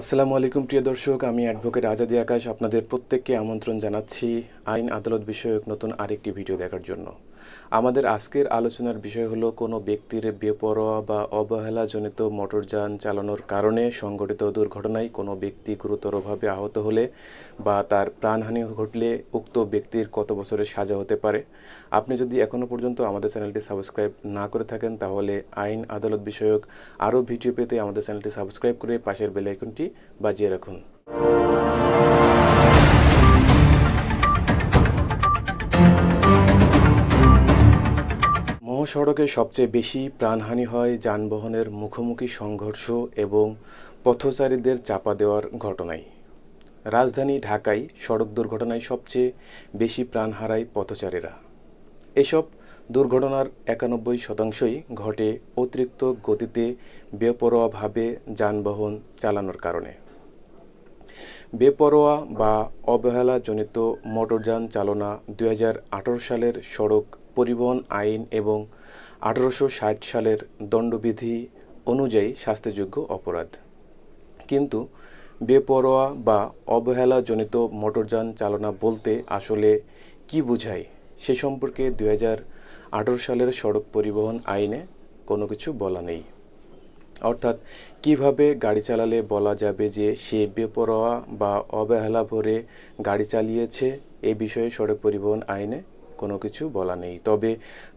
আসসালামু আলাইকুম, প্রিয় দর্শক। আমি অ্যাডভোকেট আজাদি আকাশ। আপনাদের প্রত্যেককে আমন্ত্রণ জানাচ্ছি আইন আদালত বিষয়ক নতুন আরেকটি ভিডিও দেখার জন্য। আমাদের আজকের আলোচনার বিষয় হলো কোনো ব্যক্তির বেপরোয়া বা অবহেলাজনিত মোটরযান চালানোর কারণে সংঘটিত দুর্ঘটনায় কোনো ব্যক্তি গুরুতরভাবে আহত হলে বা তার প্রাণহানি ঘটলে উক্ত ব্যক্তির কত বছরের সাজা হতে পারে। আপনি যদি এখনও পর্যন্ত আমাদের চ্যানেলটি সাবস্ক্রাইব না করে থাকেন, তাহলে আইন আদালত বিষয়ক আরও ভিডিও পেতে আমাদের চ্যানেলটি সাবস্ক্রাইব করে পাশের বেল আইকনটি বাজিয়ে রাখুন। মহাসড়কে সবচেয়ে বেশি প্রাণহানি হয় যানবাহনের মুখোমুখি সংঘর্ষ এবং পথচারীদের চাপা দেওয়ার ঘটনায়। রাজধানী ঢাকায় সড়ক দুর্ঘটনায় সবচেয়ে বেশি প্রাণ হারায় পথচারীরা। এসব দুর্ঘটনার একানব্বই শতাংশই ঘটে অতিরিক্ত গতিতে বেপরোয়াভাবে যানবাহন চালানোর কারণে। বেপরোয়া বা অবহেলাজনিত মোটরযান চালনা দু হাজার আঠেরো সালের সড়ক পরিবহন আইন এবং আঠারোশো ষাট সালের দণ্ডবিধি অনুযায়ী শাস্তিযোগ্য অপরাধ। কিন্তু বেপরোয়া বা অবহেলাজনিত মোটরযান চালনা বলতে আসলে কি বোঝায় সে সম্পর্কে দুই সালের সড়ক পরিবহন আইনে কোনো কিছু বলা নেই। অর্থাৎ কীভাবে গাড়ি চালালে বলা যাবে যে সে বেপরোয়া বা অবহেলা ভরে গাড়ি চালিয়েছে এ বিষয়ে সড়ক পরিবহন আইনে কোনো কিছু বলা নেই। তবে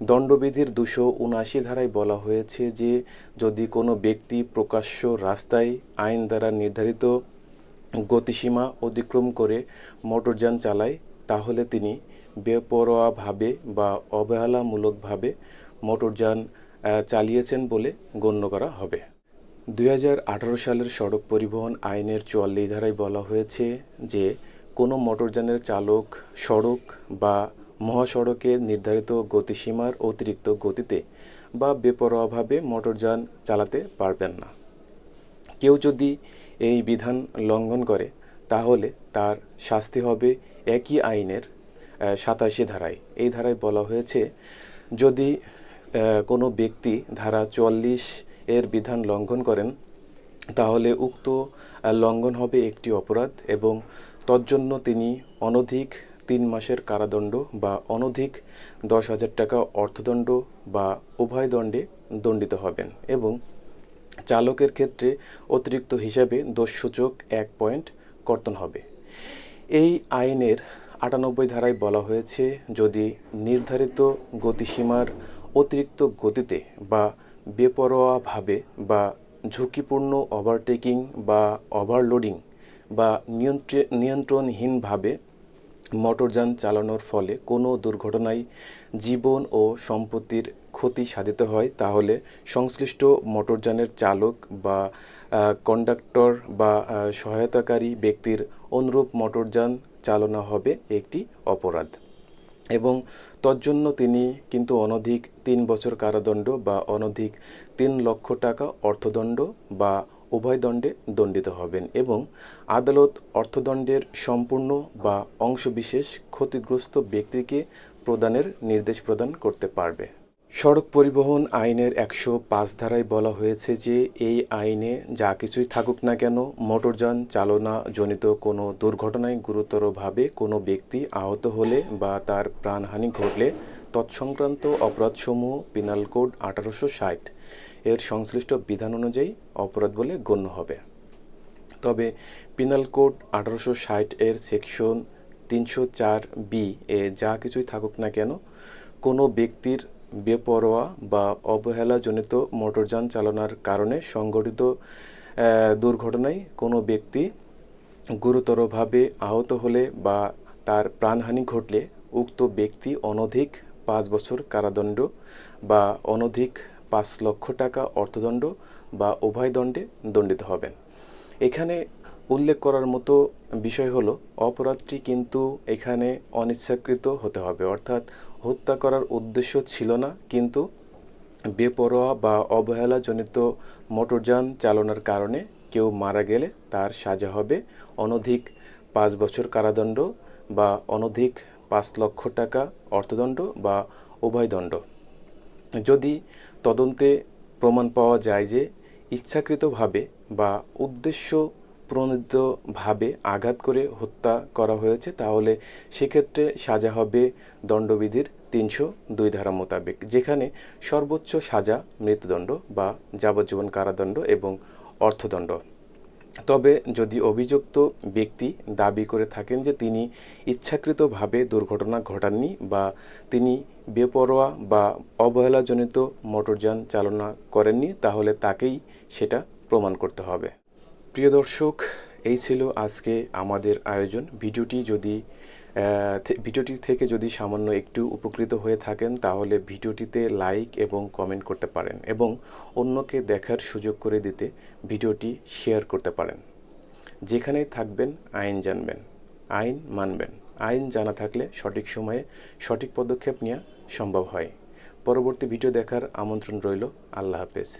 দণ্ডবিধির দুশো উনআশি ধারায় বলা হয়েছে যে, যদি কোনো ব্যক্তি প্রকাশ্য রাস্তায় আইন দ্বারা নির্ধারিত গতিসীমা অতিক্রম করে মোটরযান চালায়, তাহলে তিনি বেপরোয়াভাবে বা অবহেলামূলকভাবে মোটরযান চালিয়েছেন বলে গণ্য করা হবে। দু হাজার আঠারো সালের সড়ক পরিবহন আইনের চুয়াল্লিশ ধারায় বলা হয়েছে যে, কোনো মোটরযানের চালক সড়ক বা মহাসড়কে নির্ধারিত গতিসীমার অতিরিক্ত গতিতে বা বেপরোয়াভাবে মোটরযান চালাতে পারবেন না। কেউ যদি এই বিধান লঙ্ঘন করে, তাহলে তার শাস্তি হবে একই আইনের সাতাশি ধারায়। এই ধারায় বলা হয়েছে, যদি কোনো ব্যক্তি ধারা চুয়াল্লিশ এর বিধান লঙ্ঘন করেন, তাহলে উক্ত লঙ্ঘন হবে একটি অপরাধ এবং তজ্জন্য তিনি অনধিক তিন মাসের কারাদণ্ড বা অনধিক দশ হাজার টাকা অর্থদণ্ড বা উভয় দণ্ডে দণ্ডিত হবেন এবং চালকের ক্ষেত্রে অতিরিক্ত হিসাবে দোষসূচক এক পয়েন্ট কর্তন হবে। এই আইনের আটানব্বই ধারায় বলা হয়েছে, যদি নির্ধারিত গতিসীমার অতিরিক্ত গতিতে বা বেপরোয়াভাবে বা ঝুঁকিপূর্ণ ওভারটেকিং বা ওভারলোডিং বা নিয়ন্ত্রে- নিয়ন্ত্রণহীনভাবে মোটরযান চালানোর ফলে কোনো দুর্ঘটনায় জীবন ও সম্পত্তির ক্ষতি সাধিত হয়, তাহলে সংশ্লিষ্ট মোটরযানের চালক বা কন্ডাক্টর বা সহায়তাকারী ব্যক্তির অনুরূপ মোটরযান চালনা হবে একটি অপরাধ। এবং তজ্জন্য তিনি কিন্তু অনধিক তিন বছর কারাদণ্ড বা অনধিক তিন লক্ষ টাকা অর্থদণ্ড বা উভয় দণ্ডে দণ্ডিত হবেন এবং আদালত অর্থদণ্ডের সম্পূর্ণ বা অংশবিশেষ ক্ষতিগ্রস্ত ব্যক্তিকে প্রদানের নির্দেশ প্রদান করতে পারবে। সড়ক পরিবহন আইনের একশো পাঁচ ধারায় বলা হয়েছে যে, এই আইনে যা কিছুই থাকুক না কেন, মোটরযান চালনা জনিত কোনো দুর্ঘটনায় গুরুতরভাবে কোনো ব্যক্তি আহত হলে বা তার প্রাণহানি ঘটলে তৎসংক্রান্ত অপরাধসমূহ পিনাল কোড আঠারোশো ষাট এর সংশ্লিষ্ট বিধান অনুযায়ী অপরাধ বলে গণ্য হবে। তবে পিনাল কোড আঠারোশো ষাট এর সেকশন তিনশো চার বি এ যা কিছুই থাকুক না কেন, কোনো ব্যক্তির বেপরোয়া বা অবহেলাজনিত মোটরযান চালানোর কারণে সংঘটিত দুর্ঘটনায় কোনো ব্যক্তি গুরুতরভাবে আহত হলে বা তার প্রাণহানি ঘটলে উক্ত ব্যক্তি অনধিক পাঁচ বছর কারাদণ্ড বা অনধিক পাঁচ লক্ষ টাকা অর্থদণ্ড বা উভয় দণ্ডে দণ্ডিত হবেন। এখানে উল্লেখ করার মতো বিষয় হলো, অপরাধটি কিন্তু এখানে অনিচ্ছাকৃত হতে হবে। অর্থাৎ হত্যা করার উদ্দেশ্য ছিল না, কিন্তু বেপরোয়া বা অবহেলাজনিত মোটরযান চালানোর কারণে কেউ মারা গেলে তার সাজা হবে। অনধিক পাঁচ বছর কারাদণ্ড বা অনধিক পাঁচ লক্ষ টাকা অর্থদণ্ড বা উভয় দণ্ড। যদি তদন্তে প্রমাণ পাওয়া যায় যে ইচ্ছাকৃতভাবে বা উদ্দেশ্য প্রণোদিতভাবে আঘাত করে হত্যা করা হয়েছে, তাহলে সেক্ষেত্রে সাজা হবে দণ্ডবিধির তিনশো দুই ধারা মোতাবেক, যেখানে সর্বোচ্চ সাজা, মৃত্যুদণ্ড বা যাবজ্জীবন কারাদণ্ড এবং অর্থদণ্ড। তবে যদি অভিযুক্ত ব্যক্তি দাবি করে থাকেন যে তিনি ইচ্ছাকৃতভাবে দুর্ঘটনা ঘটাননি বা তিনি বেপরোয়া বা অবহেলাজনিত মোটরযান চালনা করেননি, তাহলে তাকেই সেটা প্রমাণ করতে হবে। প্রিয় দর্শক, এই ছিল আজকে আমাদের আয়োজন। ভিডিওটি যদি ভিডিওটি থেকে যদি সামান্য একটু উপকৃত হয়ে থাকেন, তাহলে ভিডিওটিতে লাইক এবং কমেন্ট করতে পারেন এবং অন্যকে দেখার সুযোগ করে দিতে ভিডিওটি শেয়ার করতে পারেন। যেখানেই থাকবেন, আইন জানবেন, আইন মানবেন। আইন জানা থাকলে সঠিক সময়ে সঠিক পদক্ষেপ নেওয়া সম্ভব হয়। পরবর্তী ভিডিও দেখার আমন্ত্রণ রইল। আল্লাহ হাফেজ।